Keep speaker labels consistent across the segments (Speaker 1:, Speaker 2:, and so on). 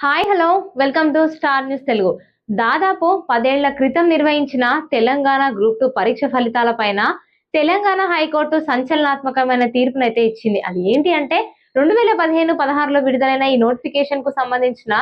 Speaker 1: Hi hello. Welcome to star news Telugu. దాదాపు పదేళ్ళ క్రితం నిర్వహించిన తెలంగాణ గ్రూప్ టూ పరీక్ష ఫలితాల పైన తెలంగాణ హైకోర్టు సంచలనాత్మకమైన తీర్పునైతే ఇచ్చింది. అది ఏంటి అంటే రెండు వేల పదిహేను పదహారులో విడుదలైన ఈ నోటిఫికేషన్కు సంబంధించిన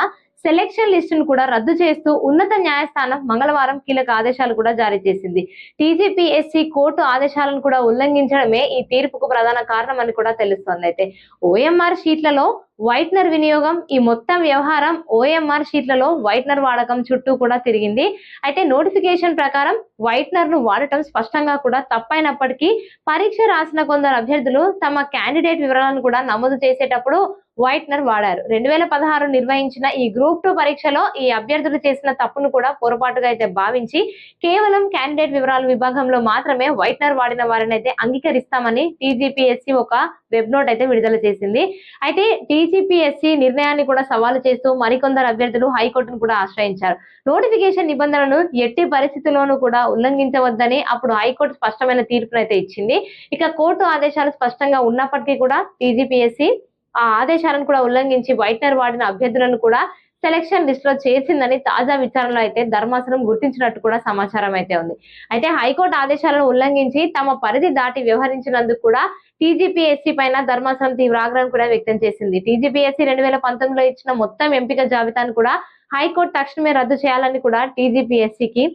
Speaker 1: సెలెక్షన్ లిస్టును కూడా రద్దు చేస్తూ ఉన్నత న్యాయస్థానం మంగళవారం కీలక ఆదేశాలు కూడా జారీ చేసింది. టీజీపీఎస్సీ కోర్టు ఆదేశాలను కూడా ఉల్లంఘించడమే ఈ తీర్పుకు ప్రధాన కారణం అని కూడా తెలుస్తోంది. అయితే ఓఎంఆర్ షీట్లలో వైట్నర్ వినియోగం ఈ మొత్తం వ్యవహారం ఓఎంఆర్ షీట్లలో వైట్నర్ వాడకం చుట్టూ కూడా తిరిగింది. అయితే నోటిఫికేషన్ ప్రకారం వైట్నర్ను వాడటం స్పష్టంగా కూడా తప్పైనప్పటికీ పరీక్ష రాసిన కొందరు అభ్యర్థులు తమ క్యాండిడేట్ వివరాలను కూడా నమోదు చేసేటప్పుడు వైట్నర్ వాడారు. రెండు వేల పదహారు నిర్వహించిన ఈ గ్రూప్ టూ పరీక్షలో ఈ అభ్యర్థులు చేసిన తప్పును కూడా పొరపాటుగా అయితే భావించి కేవలం క్యాండిడేట్ వివరాల విభాగంలో మాత్రమే వైట్నర్ వాడిన వారిని అయితే అంగీకరిస్తామని టీజీపీఎస్సీ ఒక వెబ్ నోట్ అయితే విడుదల చేసింది. అయితే టీజీపీఎస్సీ నిర్ణయాన్ని కూడా సవాలు చేస్తూ మరికొందరు అభ్యర్థులు హైకోర్టును కూడా ఆశ్రయించారు. నోటిఫికేషన్ నిబంధనలను ఎట్టి పరిస్థితుల్లోనూ కూడా ఉల్లంఘించవద్దని అప్పుడు హైకోర్టు స్పష్టమైన తీర్పునైతే ఇచ్చింది. ఇక కోర్టు ఆదేశాలు స్పష్టంగా ఉన్నప్పటికీ కూడా టీజీపీఎస్సీ ఆ ఆదేశాలను కూడా ఉల్లంఘించి వైట్నర్ వాడిన అభ్యర్థులను కూడా సెలక్షన్ లిస్ట్లో చేసిందని తాజా విచారణలో అయితే ధర్మాసనం గుర్తించినట్టు కూడా సమాచారం అయితే ఉంది. అయితే హైకోర్టు ఆదేశాలను ఉల్లంఘించి తమ పరిధి దాటి వ్యవహరించినందుకు కూడా టీజీపీఎస్సీ పైన ధర్మాసనం తీవ్ర ఆగ్రహం కూడా వ్యక్తం చేసింది. టీజీపీఎస్సీ రెండు వేల పంతొమ్మిదిలో ఇచ్చిన మొత్తం ఎంపిక జాబితాను కూడా హైకోర్టు తక్షణమే రద్దు చేయాలని కూడా టీజీపీఎస్సీకి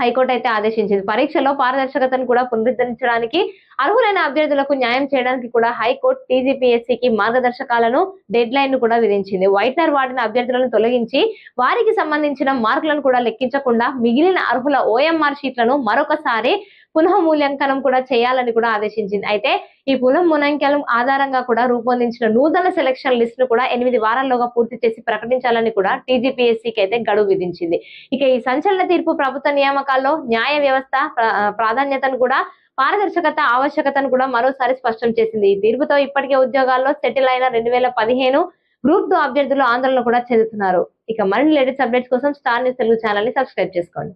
Speaker 1: హైకోర్టు అయితే ఆదేశించింది. పరీక్షలో పారదర్శకతను కూడా పునరుద్ధరించడానికి అర్హులైన అభ్యర్థులకు న్యాయం చేయడానికి కూడా హైకోర్టు టీజీపీఎస్సీకి మార్గదర్శకాలను డెడ్ లైన్ను కూడా విధించింది. వైట్నర్ వాడిన అభ్యర్థులను తొలగించి వారికి సంబంధించిన మార్కులను కూడా లెక్కించకుండా మిగిలిన అర్హుల ఓఎంఆర్ షీట్లను మరొకసారి పునః మూల్యాంకనం కూడా చేయాలని కూడా ఆదేశించింది. అయితే ఈ పులం మూల్యాంకనం ఆధారంగా కూడా రూపొందించిన నూతన సెలక్షన్ లిస్ట్ను కూడా ఎనిమిది వారాల్లోగా పూర్తి చేసి ప్రకటించాలని కూడా టీజీపీఎస్సీకి అయితే గడువు విధించింది. ఇక ఈ సంచలన తీర్పు ప్రభుత్వ నియామకాల్లో న్యాయ వ్యవస్థ ప్రాధాన్యతను కూడా పారదర్శకత ఆవశ్యకతను కూడా మరోసారి స్పష్టం చేసింది. ఈ తీర్పుతో ఇప్పటికే ఉద్యోగాల్లో సెటిల్ అయిన రెండు వేల పదిహేను గ్రూప్ టూ అభ్యర్థులు ఆందోళన కూడా చెందుతున్నారు. ఇక మరిన్ని లేటెస్ట్ అప్డేట్స్ కోసం స్టార్ న్యూస్ తెలుగు ఛానల్ని సబ్స్క్రైబ్ చేసుకోండి.